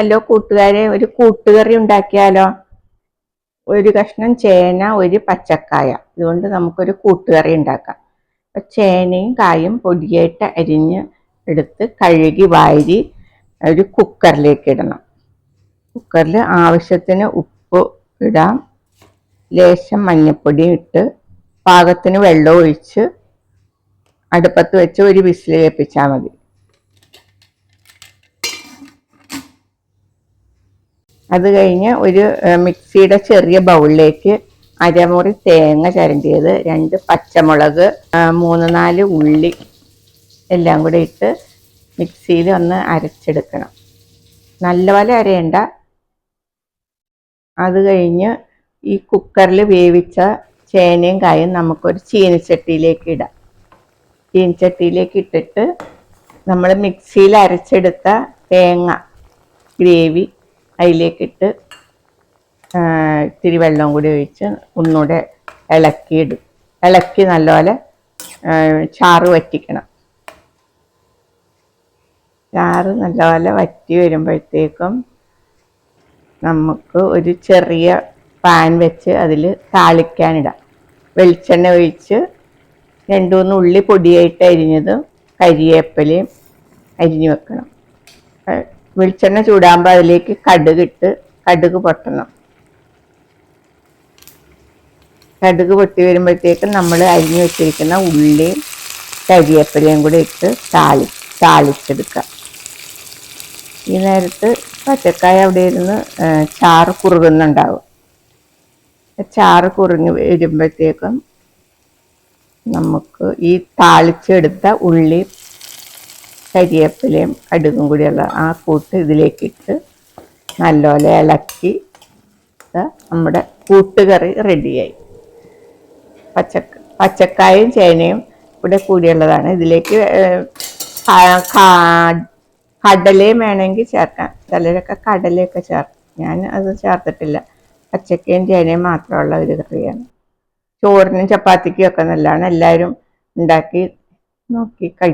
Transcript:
Hello കൂട്ടുകാരെ ഒരു കൂട്ടുകറി ഉണ്ടാക്കിയാലോ? ഒരു കഷ്ണം ചേന ഒരു പച്ചക്കായ. ഇതുകൊണ്ട് നമുക്കൊരു കൂട്ടുകറി ഉണ്ടാക്കാം. അപ്പം ചേനയും കായും പൊടിയായിട്ട് അരിഞ്ഞ് എടുത്ത് കഴുകി വാരി ഒരു കുക്കറിലേക്ക് ഇടണം. കുക്കറിൽ ആവശ്യത്തിന് ഉപ്പ് ഇടാം. ലേശം മഞ്ഞൾപ്പൊടിയും ഇട്ട് പാകത്തിന് വെള്ളം ഒഴിച്ച് അടുപ്പത്ത് വെച്ച് ഒരു വിസിൽ കേൾപ്പിച്ചാൽ മതി. അത് കഴിഞ്ഞ് ഒരു മിക്സിയുടെ ചെറിയ ബൗളിലേക്ക് അരമുറി തേങ്ങ ചരണ്ടിയത് രണ്ട് പച്ചമുളക് മൂന്ന് നാല് ഉള്ളി എല്ലാം കൂടെ ഇട്ട് മിക്സിയിൽ ഒന്ന് അരച്ചെടുക്കണം. നല്ലപോലെ അരയണ്ട. അത് കഴിഞ്ഞ് ഈ കുക്കറിൽ വേവിച്ച ചേനയും കായും നമുക്കൊരു ചീനച്ചട്ടിയിലേക്ക് ഇടാം. ചീനച്ചട്ടിയിലേക്ക് ഇട്ടിട്ട് നമ്മൾ മിക്സിയിൽ അരച്ചെടുത്ത തേങ്ങ ഗ്രേവി അതിലേക്കിട്ട് ഇത്തിരി വെള്ളം കൂടി ഒഴിച്ച് ഒന്നുകൂടെ ഇളക്കിയിടും ഇളക്കി നല്ലപോലെ ചാറ് വറ്റിക്കണം. ചാറ് നല്ലപോലെ വറ്റി വരുമ്പോഴത്തേക്കും നമുക്ക് ഒരു ചെറിയ പാൻ വെച്ച് അതിൽ താളിക്കാനിടാം. വെളിച്ചെണ്ണ ഒഴിച്ച് രണ്ടു മൂന്ന് ഉള്ളി പൊടിയായിട്ട് അരിഞ്ഞതും കരിയേപ്പലയും അരിഞ്ഞു വെക്കണം. വെളിച്ചെണ്ണ ചൂടാകുമ്പോൾ അതിലേക്ക് കടുകിട്ട് കടുക് പൊട്ടണം. കടുക് പൊട്ടി വരുമ്പോഴത്തേക്കും നമ്മൾ അരിഞ്ഞു വെച്ചിരിക്കുന്ന ഉള്ളിയും കരിവേപ്പിലയും കൂടി ഇട്ട് താളി താളിച്ചെടുക്കാം. ഈ നേരത്ത് പച്ചക്കായ അവിടെ ഇരുന്ന് ചാറ് കുറുകുന്നുണ്ടാവും. ചാറ് കുറുങ്ങി വരുമ്പോഴത്തേക്കും നമുക്ക് ഈ താളിച്ചെടുത്ത ഉള്ളി കരിവേപ്പിലയും അടുകും കൂടിയുള്ള ആ കൂട്ട് ഇതിലേക്കിട്ട് നല്ലപോലെ ഇളക്കി നമ്മുടെ കൂട്ടുകറി റെഡിയായി. പച്ചക്ക പച്ചക്കായും ചേനയും ഇവിടെ കൂടിയുള്ളതാണ്. ഇതിലേക്ക് കടലയും വേണമെങ്കിൽ ചേർക്കാം. ചിലരൊക്കെ കടലയൊക്കെ ചേർക്കും. ഞാൻ അത് ചേർത്തിട്ടില്ല. പച്ചക്കയും ചേനയും മാത്രമുള്ള ഒരു കറിയാണ്. ചോറിനും ചപ്പാത്തിക്കും ഒക്കെ നല്ലതാണ്. എല്ലാവരും ഉണ്ടാക്കി നോക്കി കഴി